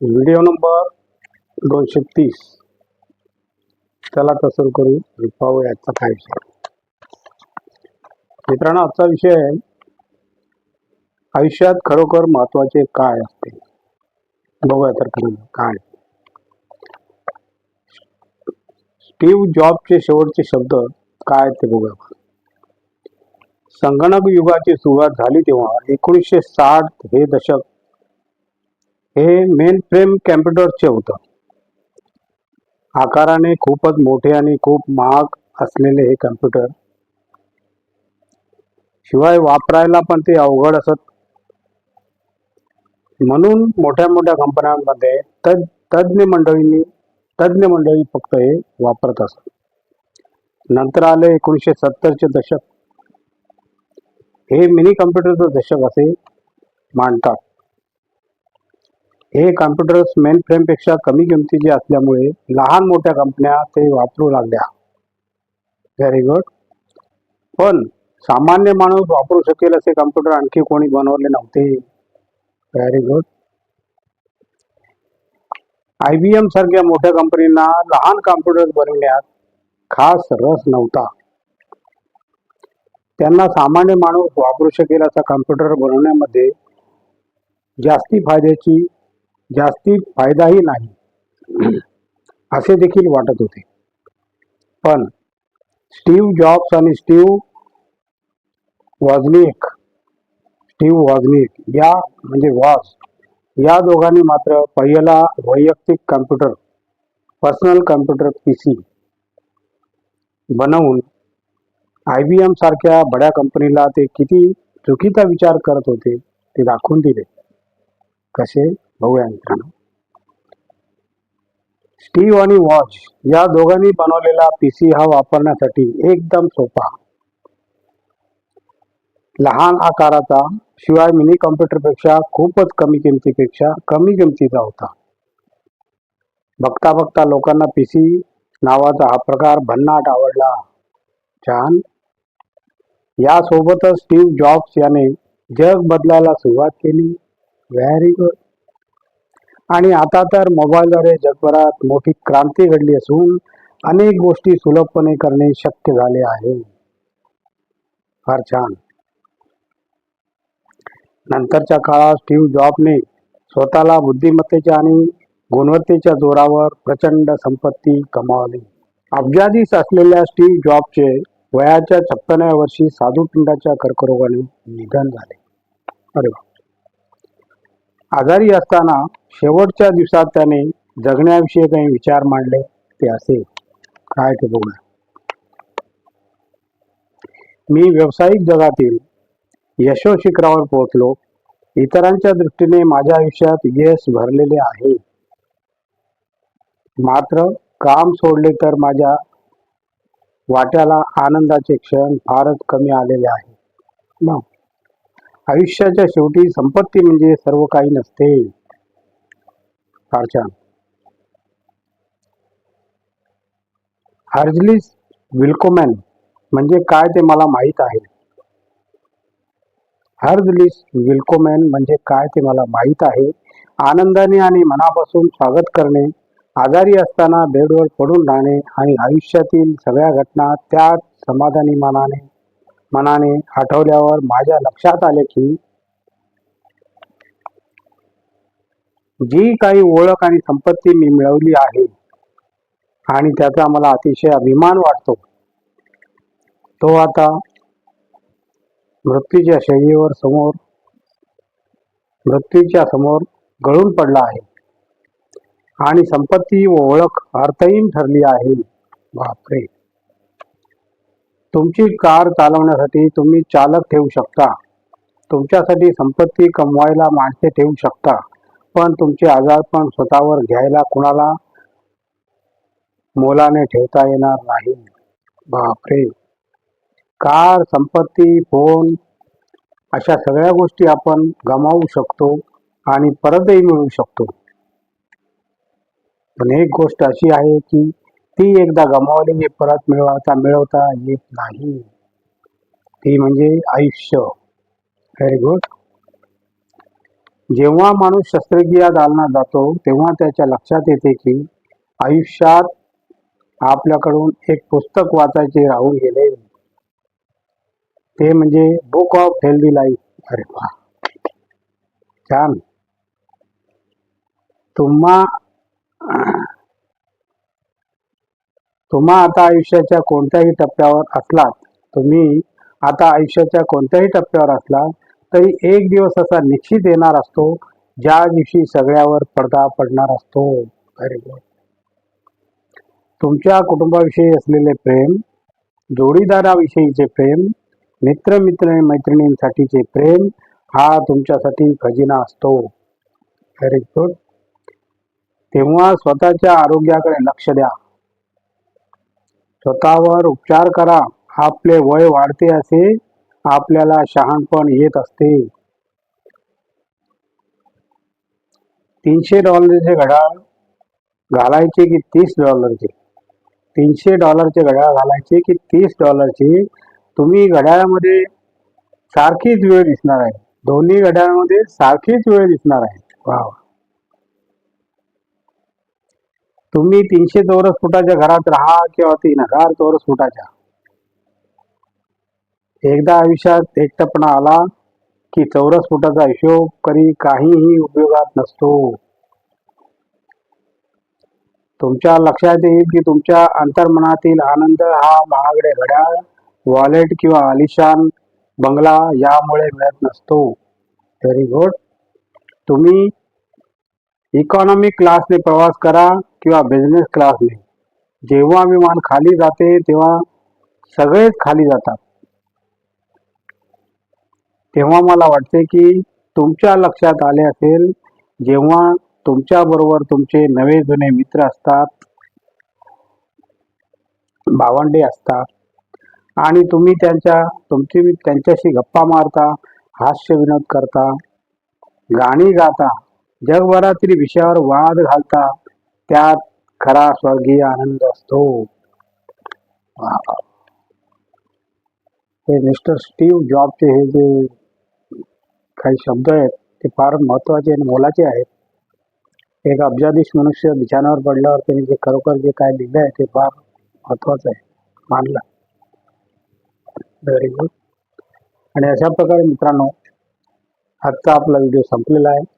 Video number दोनशे तीस. त्याला तर करू आणि याचा काय विषय. मित्रांनो आजचा विषय आहे आयुष्यात खरोखर महत्त्वाचे काय असते? बघूया तर खरं काय? स्टीव्ह जॉबचे शेवटचे शब्द काय आहेत ते बघूया संगणक युगाची सुरुवात झाली तेव्हा एकोणीसशे साठ हे दशक हे मेन फ्रेम कॅम्प्युटरचे होतं. आकाराने खूपच मोठे आणि खूप महाग असलेले हे कॅम्प्युटर. शिवाय वापरायला पण ते अवघड असत. म्हणून मोठ्या मोठ्या कंपन्यांमध्ये तज तज्ज्ञ मंडळींनी तज्ज्ञ मंडळी फक्त हे वापरत असत. नंतर आले एकोणीसशे सत्तरचे दशक. हे मिनी कम्प्युटरचं दशक असे मांडतात हे कॉम्प्युटर्स मेन फ्रेमपेक्षा कमी किमतीचे असल्यामुळे लहान मोठ्या कंपन्या ते वापरू लागल्या. व्हेरी गुड पण सामान्य माणूस वापरू शकेल असे कॉम्प्युटर आणखी कोणी बनवले नव्हते. Very good I B M सारख्या मोठ्या कंपनींना लहान कॉम्प्युटर बनवण्यात खास रस नव्हता. त्यांना सामान्य माणूस वापरू शकेल असा कॉम्प्युटर बनवण्यामध्ये जास्ती फायद्याची जास्ती फायदाही नाही. असे देखील वाटत होते. पण स्टीव्ह जॉब्स आणि स्टीव वॉजनिक स्टीव वॉजनिक या म्हणजे वॉज या दोघांनी मात्र पहिला वैयक्तिक computer personal computer P C बनवून आय बी एम सारख्या बड्या कंपनीला ते किती चुकीचा विचार करत होते ते दाखवून दिले. कसे? बघूया मित्रांनो. स्टीव आणि वॉच या दोघांनी बनवलेला पी सी हा वापरण्यासाठी एकदम सोपा. लहान आकाराचा शिवाय मिनी कॉम्प्युटरपेक्षा खूपच कमी किमतीपेक्षा कमी किमतीचा होता. बघता बघता लोकांना पी सी नावाचा हा प्रकार भन्नाट आवडला. छान. यासोबतच स्टीव्ह जॉब्स याने जग बदलायला सुरुवात केली. व्हेरी गुड आणि आता तर मोबाईलद्वारे जगभरात मोठी क्रांती घडली असून अनेक गोष्टी सुलभपणे करणे शक्य झाले आहे. फार छान. नंतरच्या काळात स्टीव्ह जॉबने स्वतःला बुद्धिमत्तेच्या आणि गुणवत्तेच्या जोरावर प्रचंड संपत्ती कमावली. अब्जाधीस असलेल्या स्टीव्ह जॉबचे वयाच्या छप्पन्या वर्षी साधूपिंडाच्या कर्करोगाने निधन झाले. अरे वा. आजारी असताना शेवटच्या दिवसात त्याने जगण्याविषयी काही विचार मांडले ते असे. काय ते बघूया मी व्यावसायिक जगातील यशो शिखरावर पोहोचलो. इतरांच्या दृष्टीने माझ्या आयुष्यात यश भरलेले आहे. मात्र काम सोडले तर माझ्या वाट्याला आनंदाचे क्षण फारच कमी आलेले आहे. मग आयुष्याच्या शेवटी संपत्ती म्हणजे सर्व काही नसते. फार छान. हार्जलिस विल्कोमॅन म्हणजे काय ते मला माहीत आहे. हर्जलिस विल्कोमॅन म्हणजे काय ते मला माहीत आहे. आनंदाने आणि मनापासून स्वागत करणे आजारी असताना बेडवर पडून राहणे आणि आयुष्यातील सगळ्या घटना त्यात समाधानी मनाने मनाने आठवल्यावर माझ्या लक्षात आले की जी काही ओळख आणि संपत्ती मी मिळवली आहे आणि त्याचा मला अतिशय अभिमान वाटतो तो आता मृत्यूच्या शैलीवर समोर मृत्यूच्या समोर गळून पडला आहे. आणि संपत्ती व ओळख अर्थहीन ठरली आहे. बापरे! तुमची कार चालवण्यासाठी तुम्ही चालक ठेवू शकता. तुमच्यासाठी संपत्ती कमवायला माणसे ठेवू शकता. पण तुमचे आजारपण स्वतःवर घ्यायला कुणाला मोलाने ठेवता येणार नाही. बापरे! कार संपत्ती फोन अशा सगळ्या गोष्टी आपण गमावू शकतो आणि परतही मिळवू शकतो. पण एक गोष्ट अशी आहे की ती एकदा गमावलेली परत मिळवता मिळवता येत नाही. ती म्हणजे आयुष्य. व्हेरी गुड जेव्हा माणूस शस्त्रक्रिया दालनात जातो तेव्हा त्याच्या लक्षात येते की आयुष्यात आपल्याकडून एक पुस्तक वाचायचे राहून गेले. ते म्हणजे बुक ऑफ हेल्दी लाईफ अरे वा. छान. तुम्हा तुम्हा आता आयुष्याच्या कोणत्याही टप्प्यावर असलात तुम्ही आता आयुष्याच्या कोणत्याही टप्प्यावर असलात तरी एक दिवस असा निश्चित येणार असतो ज्या दिवशी सगळ्यावर पडदा पडणार असतो. व्हेरी गुड तुमच्या कुटुंबाविषयी असलेले प्रेम जोडीदाराविषयीचे प्रेम मित्र मित्र मैत्रिणींसाठीचे प्रेम हा तुमच्यासाठी खजिना असतो. व्हेरी गुड तेव्हा स्वतःच्या आरोग्याकडे लक्ष द्या. स्वतःवर उपचार करा. आपले वय वाढते असे आपल्याला शहाणपण येत असते. तीनशे डॉलरचे घड्याळ घालायचे की तीस डॉलरचे? तीनशे डॉलरचे घड्याळ घालायचे की तीस डॉलरचे? तुम्ही घड्याळामध्ये सारखीच वेळ दिसणार आहे. दोन्ही घड्याळामध्ये सारखीच वेळ दिसणार आहे. वा वा. तुम्ही तीनशे चौरस फुटाच्या घरात राहा किंवा तीन हजार चौरस फुटाच्या. एकदा आयुष्यात एकटपणा आला की चौरस फुटाचा हिशोब करी काहीही उपयोगात नसतो. तुमच्या लक्षात येईल की तुमच्या अंतर्मनातील आनंद हा महागडे घड्याळ वॉलेट किंवा आलिशान बंगला यामुळे मिळत नसतो. व्हेरी गुड तुम्ही इकॉनॉमिक क्लासने प्रवास करा किंवा बिझनेस क्लासने जेव्हा विमान खाली जाते तेव्हा सगळेच खाली जातात. तेव्हा मला वाटते की तुमच्या लक्षात आले असेल जेव्हा तुमच्याबरोबर तुमचे नवे जुने मित्र असतात भावंडे असतात आणि तुम्ही त्यांच्या तुमची त्यांच्याशी गप्पा मारता हास्य विनोद करता गाणी गाता जगभरातील विषयावर वाद घालता त्यात खरा स्वर्गीय आनंद असतो. हे मिस्टर स्टीव्ह जॉबचे हे जे काही शब्द आहेत ते फार महत्त्वाचे आणि मोलाचे आहेत. एक अब्जाधीश मनुष्य बिछाण्यावर पडल्यावर त्यांनी जे खरोखर जे काय लिहिलं आहे ते फार महत्वाचं आहे. मानलं. व्हेरी गुड आणि अशा प्रकारे मित्रांनो आजचा आपला व्हिडिओ संपलेला आहे.